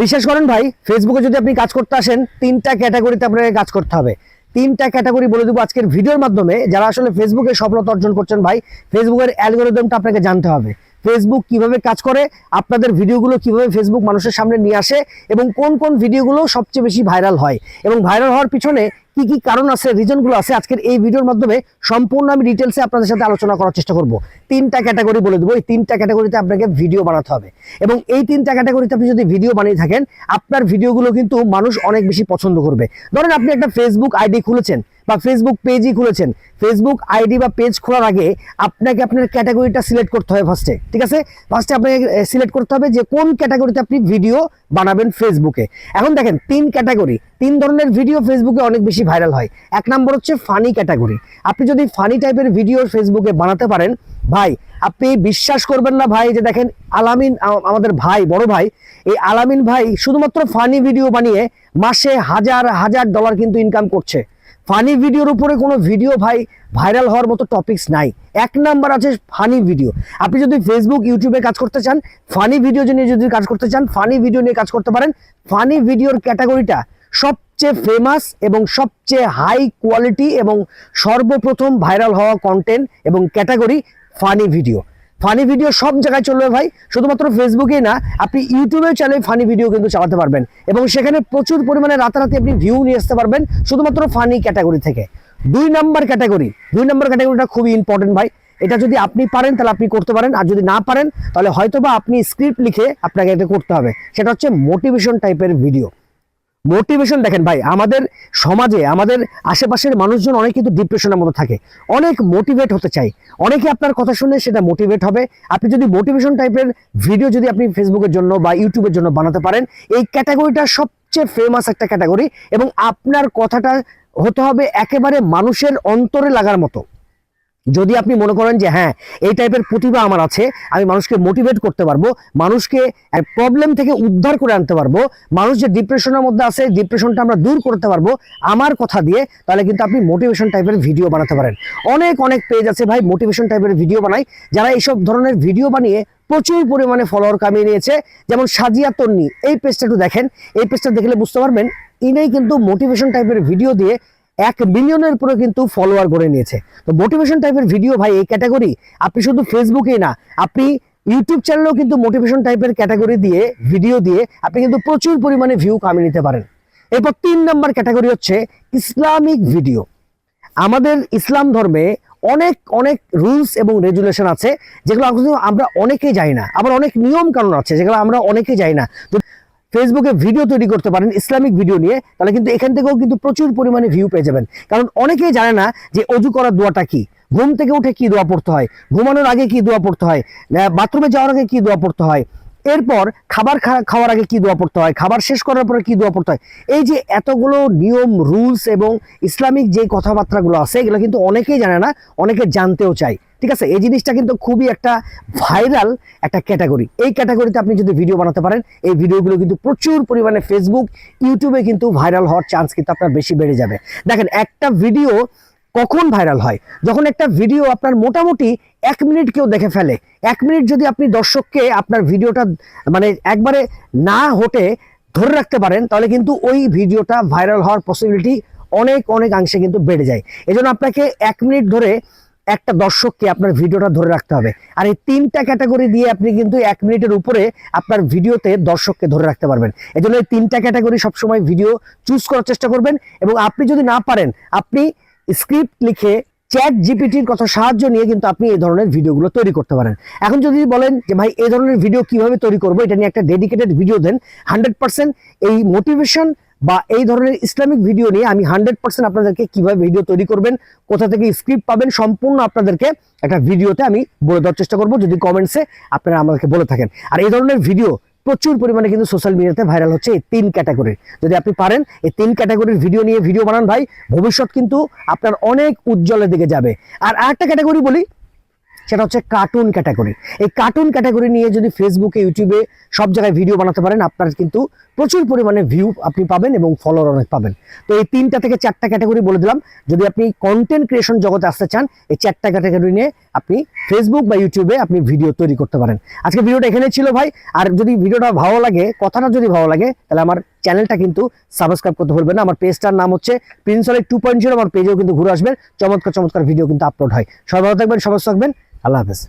বিশ্বাস করেন ভাই ফেসবুকে যদি আপনি কাজ করতে আসেন, তিনটা ক্যাটাগরিতে আপনাকে কাজ করতে হবে। তিনটা ক্যাটাগরি বলে দেবো আজকের ভিডিওর মাধ্যমে, যারা আসলে ফেসবুকে সফলতা অর্জন করছেন ভাই ফেসবুকের অ্যালগোরিদমটা আপনাকে জানতে হবে। ফেসবুক কীভাবে কাজ করে, আপনাদের ভিডিওগুলো কীভাবে ফেসবুক মানুষের সামনে নিয়ে আসে, এবং কোন কোন ভিডিওগুলো সবচেয়ে বেশি ভাইরাল হয়। এবং ভাইরাল হওয়ার পিছনে কি কি কারণ আছে রিজনগুলো আছে, আজকের এই ভিডিওর মাধ্যমে সম্পূর্ণ আমি ডিটেলসে আপনাদের সাথে আলোচনা করার চেষ্টা করব। তিনটা ক্যাটাগরি বলে দেবো। এই তিনটা ক্যাটাগরিতে আপনাকে ভিডিও বানাতে হবে। এবং এই তিনটা ক্যাটাগরিতে আপনি যদি ভিডিও বানিয়ে থাকেন, আপনার ভিডিওগুলো কিন্তু মানুষ অনেক বেশি পছন্দ করবে। ধরেন আপনি একটা ফেসবুক আইডি খুলেছেন বা ফেসবুক পেজই খুলেছেন। ফেসবুক আইডি বা পেজ খোলার আগে আপনাকে আপনার ক্যাটাগরিটা সিলেক্ট করতে হবে ফার্স্টে ঠিক আছে? ফার্স্টে আপনাকে সিলেক্ট করতে হবে যে কোন ক্যাটাগরিতে আপনি ভিডিও বানাবেন ফেসবুকে এখন দেখেন, তিন ক্যাটাগরি তিন ধরনের ভিডিও ফেসবুকে অনেক বেশি ভাইরাল হয়। এক নম্বর হচ্ছে ফানি ক্যাটাগরি আপনি যদি ফানি টাইপের ভিডিও ফেসবুকে বানাতে পারেন, ভাই, আপনি বিশ্বাস করবেন না ভাই যে দেখেন আলামিন আমাদের ভাই, বড় ভাই, এই আলামিন ভাই শুধুমাত্র ফানি ভিডিও বানিয়ে মাসে হাজার হাজার ডলার কিন্তু ইনকাম করছে। ফানি ভিডিওর উপরে কোনো ভিডিও ভাই ভাইরাল হওয়ার মতো টপিকস নাই। এক নাম্বার আছে ফানি ভিডিও আপনি যদি ফেসবুক ইউটিউবে কাজ করতে চান ফানি ভিডিও নিয়ে যদি কাজ করতে চান ফানি ভিডিও নিয়ে কাজ করতে পারেন ফানি ভিডিওর ক্যাটাগরিটা সবচেয়ে ফেমাস এবং সবচেয়ে হাই কোয়ালিটি এবং সর্বপ্রথম ভাইরাল হওয়া কন্টেন্ট এবং category funny video funny video সব জায়গায় চলবে ভাই, শুধুমাত্র ফেসবুকেই না, আপনি ইউটিউবেও চাইলে ফানি ভিডিও কিন্তু চালাতে পারবেন এবং সেখানে প্রচুর পরিমাণে রাতারাতি আপনি ভিউ নিয়ে আসতে পারবেন শুধুমাত্র ফানি ক্যাটাগরি থেকে। দুই নাম্বার ক্যাটাগরি দুই নাম্বার ক্যাটাগরিটা খুবই ইম্পর্টেন্ট ভাই। এটা যদি আপনি পারেন তাহলে আপনি করতে পারেন, আর যদি না পারেন তাহলে হয়তোবা আপনি স্ক্রিপ্ট লিখে আপনাকে এটা করতে হবে। সেটা হচ্ছে মোটিভেশন টাইপের ভিডিও মোটিভেশন দেখেন ভাই, আমাদের সমাজে, আমাদের আশেপাশের মানুষজন অনেক কিন্তু ডিপ্রেশনের মধ্যে থাকে। অনেক মোটিভেট হতে চাই অনেকে আপনার কথা শুনে সেটা মোটিভেট হবে। আপনি যদি মোটিভেশন টাইপের ভিডিও যদি আপনি ফেসবুকের জন্য বা ইউটিউবের জন্য বানাতে পারেন, এই ক্যাটাগরিটা সবচেয়ে ফেমাস একটা ক্যাটাগরি এবং আপনার কথাটা হতে হবে একেবারে মানুষের অন্তরে লাগার মতো। যদি আপনি মনে করেন যে হ্যাঁ এই টাইপের প্রতিভা আমার আছে, আমি মানুষকে মোটিভেট করতে পারব, মানুষকে প্রবলেম থেকে উদ্ধার করে আনতে পারব, মানুষ যে ডিপ্রেশনের মধ্যে আছে ডিপ্রেশনটা আমরা দূর করতে পারব আমার কথা দিয়ে, তাহলে কিন্তু আপনি মোটিভেশন টাইপের ভিডিও বানাতে পারেন। অনেক অনেক পেজ আছে ভাই মোটিভেশন টাইপের ভিডিও বানাই, যারা এইসব ধরনের ভিডিও বানিয়ে প্রচুর পরিমাণে ফলোয়ার কামিয়ে নিয়েছে, যেমন সাজিয়া তন্নি, এই পেজটা একটু দেখেন, এই পেজটা দেখলে বুঝতে পারবেন ইনি কিন্তু মোটিভেশন টাইপের ভিডিও দিয়ে এক মিলিয়নের উপরে কিন্তু ফলোয়ার করে নিয়েছে। তো মোটিভেশন টাইপের ভিডিও ভাই, এই ক্যাটাগরি আপনি শুধু ফেসবুকেই না, আপনি ইউটিউব চ্যানেলেও কিন্তু মোটিভেশন টাইপের ক্যাটাগরি দিয়ে ভিডিও দিয়ে আপনি কিন্তু প্রচুর পরিমাণে ভিউ কামিয়ে নিতে পারেন। এরপর তিন নম্বর ক্যাটাগরি হচ্ছে ইসলামিক ভিডিও আমাদের ইসলাম ধর্মে অনেক অনেক রুলস এবং রেগুলেশন আছে, যেগুলো আমরা অনেকেই জানি না। আবার অনেক নিয়ম কানুন আছে, যেগুলো আমরা অনেকেই জানি না। ফেসবুকে ভিডিও তৈরি করতে পারেন, ইসলামিক ভিডিও নিয়ে, তাহলে কিন্তু এখান থেকেও কিন্তু প্রচুর পরিমাণে ভিউ পেয়ে যাবেন। কারণ অনেকেই জানে না যে অজু করার দোয়াটা কি। ঘুম থেকে উঠে কি দোয়া পড়তে হয়? ঘুমানোর আগে কি দোয়া পড়তে হয়? বাথরুমে যাওয়ার আগে কি দোয়া পড়তে হয়? এরপর খাবার খাওয়ার আগে কি দোয়া পড়তে হয়? খাবার শেষ করার পরে কি দোয়া পড়তে হয়? এই যে এতগুলো নিয়ম রুলস এবং ইসলামিক যে কথাবার্তাগুলো আছে, এগুলো কিন্তু অনেকেই জানে না, অনেকে জানতেও চায়। ঠিক আছে? এই জিনিসটা কিন্তু খুবই একটা ভাইরাল একটা ক্যাটাগরি এই ক্যাটাগরিতে আপনি যদি ভিডিও বানাতে পারেন, এই ভিডিওগুলো কিন্তু প্রচুর পরিমাণে ফেসবুক ইউটিউবে কিন্তু ভাইরাল হওয়ার চান্স কিন্তু আপনার বেশি বেড়ে যাবে। দেখেন, একটা ভিডিও কখন ভাইরাল হয়? যখন একটা ভিডিও আপনার মোটামুটি এক মিনিট কেউ দেখে ফেলে, এক মিনিট যদি আপনি দর্শককে আপনার ভিডিওটা মানে একবারে না হটে ধরে রাখতে পারেন, তাহলে কিন্তু ওই ভিডিওটা ভাইরাল হওয়ার পসিবিলিটি অনেক অনেক অংশে কিন্তু বেড়ে যায়। এজন্য আপনাকে এক মিনিট ধরে একটা দর্শককে আপনার ভিডিওটা ধরে রাখতে হবে। আর এই তিনটা ক্যাটাগরি দিয়ে আপনি কিন্তু এক মিনিটের উপরে আপনার ভিডিওতে দর্শককে ধরে রাখতে পারবেন। এই জন্য এই তিনটা ক্যাটাগরি সবসময় ভিডিও চুজ করার চেষ্টা করবেন এবং আপনি যদি না পারেন, আপনি স্ক্রিপ্ট লিখে চ্যাট জিপিটির কথা সাহায্য নিয়ে কিন্তু আপনি এই ধরনের ভিডিওগুলো তৈরি করতে পারেন। এখন যদি বলেন যে, ভাই, এই ধরনের ভিডিও কীভাবে তৈরি করব? এটা নিয়ে একটা ডেডিকেটেড ভিডিও দেন। হান্ড্রেড এই মোটিভেশন বা এই ধরনের ইসলামিক ভিডিও নিয়ে আমি হান্ড্রেড পার্সেন্ট আপনাদেরকে কীভাবে ভিডিও তৈরি করবেন, কোথা থেকে স্ক্রিপ্ট পাবেন, সম্পূর্ণ আপনাদেরকে একটা ভিডিওতে আমি বলে দেওয়ার চেষ্টা করব। যদি কমেন্টসে আপনারা আমাদেরকে বলে থাকেন। আর এই ধরনের ভিডিও প্রচুর পরিমাণে কিন্তু সোশ্যাল মিডিয়াতে ভাইরাল হচ্ছে এই তিন ক্যাটাগরির যদি আপনি পারেন, এই তিন ক্যাটাগরির ভিডিও নিয়ে ভিডিও বানান ভাই, ভবিষ্যৎ কিন্তু আপনার অনেক উজ্জ্বলের দিকে যাবে। আর আরেকটা ক্যাটাগরি বলি সেটা হচ্ছে কার্টুন ক্যাটাগরি এই কার্টুন ক্যাটাগরি নিয়ে যদি ফেসবুকে ইউটিউবে সব জায়গায় ভিডিও বানাতে পারেন, আপনার কিন্তু প্রচুর পরিমাণে ভিউ আপনি পাবেন এবং ফলোয়ার অনেক পাবেন। তো এই তিনটা থেকে চারটা ক্যাটাগরি বলে দিলাম। যদি আপনি কন্টেন্ট ক্রিয়েশন জগতে আসতে চান, এই চারটা ক্যাটাগরি নিয়ে আপনি ফেসবুক বা ইউটিউবে আপনি ভিডিও তৈরি করতে পারেন। আজকে ভিডিওটা এখানে ছিল ভাই। আর যদি ভিডিওটা ভালো লাগে, কথাটা যদি ভালো লাগে, তাহলে আমার চ্যানেলটা কিন্তু সাবস্ক্রাইব করতে ভুলবেন না। আমার পেজটার নাম হচ্ছে প্রিন্সলের টু পয়েন্ট জিরো আমার পেজেও কিন্তু ঘুরে আসবেন। চমৎকার চমৎকার ভিডিও কিন্তু আপলোড হয়। সবাই ভালো থাকবেন, সবাই থাকবেন। আল্লাহ হাফেজ।